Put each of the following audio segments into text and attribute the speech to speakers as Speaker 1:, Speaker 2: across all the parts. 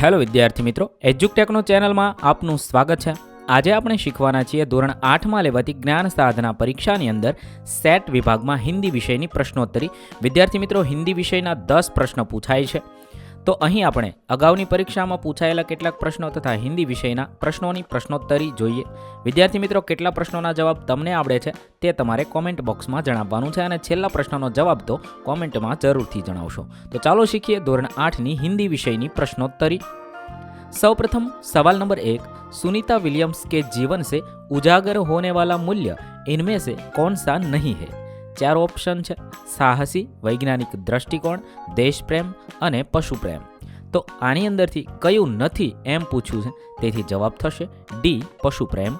Speaker 1: Hello વિદ્યાર્થી મિત્રો, એજ્યુકટેકનો ચેનલમાં આપનું સ્વાગત છે. આજે આપણે શીખવાના છીએ ધોરણ આઠમાં લેવાતી જ્ઞાન સાધના પરીક્ષાની અંદર સેટ વિભાગમાં હિન્દી વિષયની પ્રશ્નોત્તરી. વિદ્યાર્થી મિત્રો, હિન્દી વિષયના દસ પ્રશ્ન પૂછાય છે. તો અહીં આપણે અગાઉની પરીક્ષામાં પૂછાયેલા કેટલાક પ્રશ્નો તથા હિન્દી વિષયના પ્રશ્નોની પ્રશ્નોત્તરી જોઈએ. વિદ્યાર્થી મિત્રો, કેટલા પ્રશ્નોના જવાબ તમને આવડે છે તે તમારે કોમેન્ટ બોક્સમાં જણાવવાનું છે અને છેલ્લા પ્રશ્નનો જવાબ તો કોમેન્ટમાં જરૂરથી જણાવશો. તો ચાલો શીખીએ ધોરણ આઠની હિન્દી વિષયની પ્રશ્નોત્તરી. સૌપ્રથમ સવાલ નંબર એક, સુનિતા વિલિયમ્સ કે જીવન સે ઉજાગર હોને વાલા મૂલ્ય, ઇનમે સે કોણ સા નહીં હૈ? ચાર ઓપ્શન છે. સાહસી, વૈજ્ઞાનિક દ્રષ્ટિકોણ, દેશપ્રેમ અને પશુપ્રેમ. તો આની અંદરથી કયું નથી એમ પૂછ્યું છે? તેથી જવાબ થશે ડી, પશુપ્રેમ.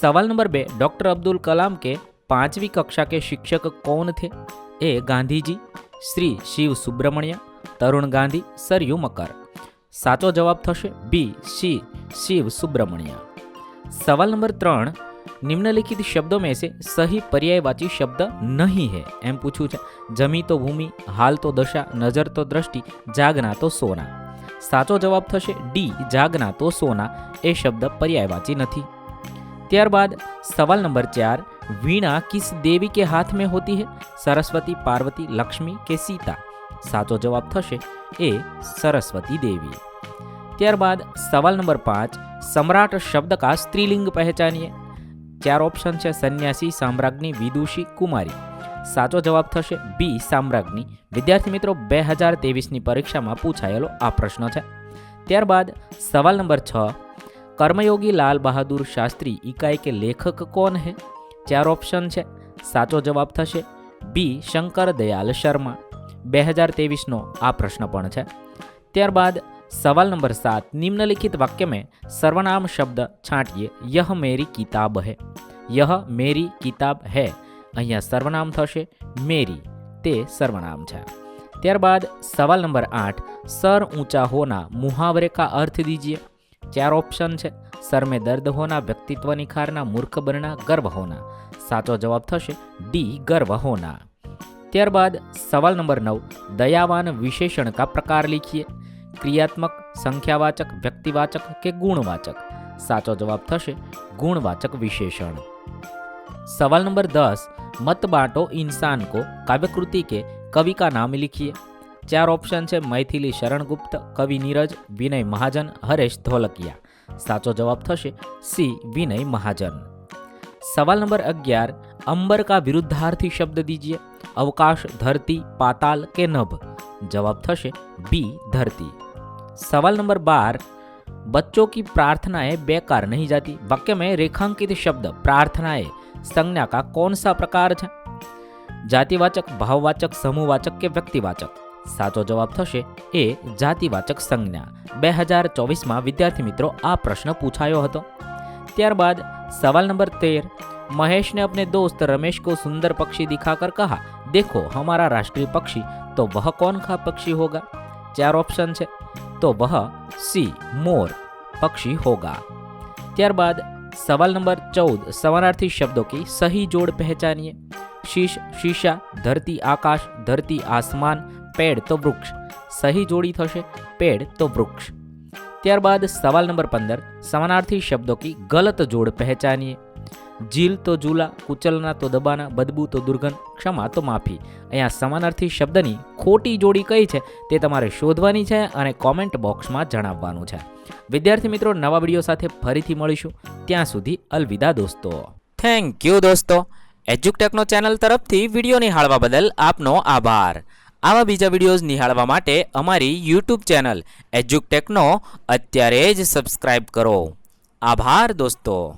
Speaker 1: સવાલ નંબર બે, ડૉક્ટર અબ્દુલ કલામ કે પાંચવી કક્ષા કે શિક્ષક કોણ થે એ, ગાંધીજી, શ્રી શિવ સુબ્રમણ્ય, તરુણ ગાંધી, સરયુ મકર. સાચો જવાબ થશે બી શી શિવ સુબ્રમણ્ય. સવાલ નંબર ત્રણ નિમ્નલિખિત શબ્દો में से सही पर्यायवाची शब्द नहीं है એમ પૂછ્યું છે જમી તો ભૂમિ હાલ તો દશા નજર તો દ્રષ્ટિ જાગના તો સોના સાચો જવાબ થશે ડી જાગના તો સોના એ શબ્દ પર્યાયવાચી નથી ત્યારબાદ સવાલ નંબર ચાર વીણા કિસ દેવી કે હાથ में होती है सरस्वती पार्वती लक्ष्मी के सीता સાચો જવાબ થશે એ સરસ્વતી દેવી ત્યારબાદ સવાલ નંબર પાંચ સમ્રાટ શબ્દ કા સ્ત્રીલિંગ પહેચાનીએ ચાર ઓપ્શન છે સંન્યાસી, સામ્રાજ્ઞી, વિદુષી, કુમારી. સાચો જવાબ થશે બી, સામ્રાજ્ઞી. વિદ્યાર્થી મિત્રો, બે હજાર તેવીસની પરીક્ષામાં પૂછાયેલો આ પ્રશ્ન છે. ત્યારબાદ સવાલ નંબર છ. કર્મયોગી લાલ બહાદુર શાસ્ત્રી ઇકાઈ કે લેખક કોણ હે? ચાર ઓપ્શન છે. સાચો જવાબ થશે બી, શંકર દયાલ શર્મા. બે હજાર તેવીસનો આ પ્રશ્ન પણ છે. ત્યારબાદ સવાલ નંબર સાત. નિમ્નલિખિત વાક્ય મેં સર્વનામ શબ્દ છાંટીએ. યહ મેરી કિતાબ है યહ મેરી કિતાબ હે. અહીંયા સર્વનામ થશે મેરી. તે સર્વનામ છે. ત્યારબાદ સવાલ નંબર આઠ. સર ઊંચા હોના મુહાવરે કા અર્થ દીજીએ? ચાર ઓપ્શન છે. સર મેં દર્દ હોના વ્યક્તિત્વ નિખારના મૂર્ખ બનના, ગર્વ હોના. સાચો જવાબ થશે ડી, ગર્વ હોના. ત્યારબાદ સવાલ નંબર નવ. દયાવાન વિશેષણ કા પ્રકાર લિખીએ? ક્રિયાત્મક, સંખ્યાવાચક, વ્યક્તિવાચક કે ગુણવાચક? સાચો જવાબ થશે ગુણવાચક વિશેષણ. સવાલ નંબર દસ, મત બાંટો ઇન્સાન કો, કાવ્યકૃતિ કે કવિ કા નામ લિખીએ. ચાર ઓપ્શન છે મૈથિલી શરણગુપ્ત, કવિ નીરજ, વિનય મહાજન, હરેશ ધોલકિયા. સાચો જવાબ થશે સી, વિનય મહાજન. સવાલ નંબર અગિયાર, અંબર કા વિરુદ્ધાર્થી શબ્દ દીજીએ. અવકાશ, ધરતી, પાતાલ કે નભ? જવાબ થશે બી, ધરતી. सवाल नंबर बार बच्चों की प्रार्थनाएं बेकार नहीं जाती वाक्य में रेखांकित शब्द प्रार्थनाएं संज्ञा का कौन सा प्रकार है જાતિવાચક ભાવવાચક સમૂહવાચક કે વ્યક્તિવાચક સાચો જવાબ થશે એ જાતિવાચક સંજ્ઞા બે હજાર ચોવીસમાં વિદ્યાર્થી મિત્રો આ પ્રશ્ન પૂછાયો હતો ત્યારબાદ સવાલ નંબર તેર महेश ने अपने दोस्त रमेश को सुंदर पक्षी दिखाकर कहा देखो हमारा राष्ट्रीय पक्षी तो वह कौन का पक्षी होगा चार ऑप्शन है तो वह सी मोर पक्षी होगा ત્યારબાદ સવાલ નંબર ચૌદ સમાનાર્થી શબ્દો की सही जोड़ पहचानिए शीश शीशा धरती आकाश धरती आसमान पेड़ तो वृक्ष सही जोड़ी થશે पेड़ तो वृक्ष ત્યારબાદ સવાલ નંબર પંદર સમાનાર્થી શબ્દો की गलत जोड़ पहचानिए જીલ તો જુલા, કુચલના તો દબાના, બદબુ તો દુર્ગંધ, ક્ષમા તો માફી. અહીંયા સમાનાર્થી શબ્દની ખોટી જોડી કઈ છે તે તમારે શોધવાની છે અને કોમેન્ટ બોક્સમાં જણાવવાનું છે. વિદ્યાર્થી મિત્રો, નવા વીડિયો સાથે ફરીથી મળીશું. ત્યાં સુધી અલવિદા દોસ્તો. થેન્ક યુ દોસ્તો. એજ્યુકટેકનો ચેનલ તરફથી વીડિયો નિહાળવા બદલ આપનો આભાર. આવા બીજા વિડીયોઝ નિહાળવા માટે અમારી યુટ્યુબ ચેનલ એજ્યુકટેકનો અત્યારે જ સબસ્ક્રાઈબ કરો. આભાર દોસ્તો.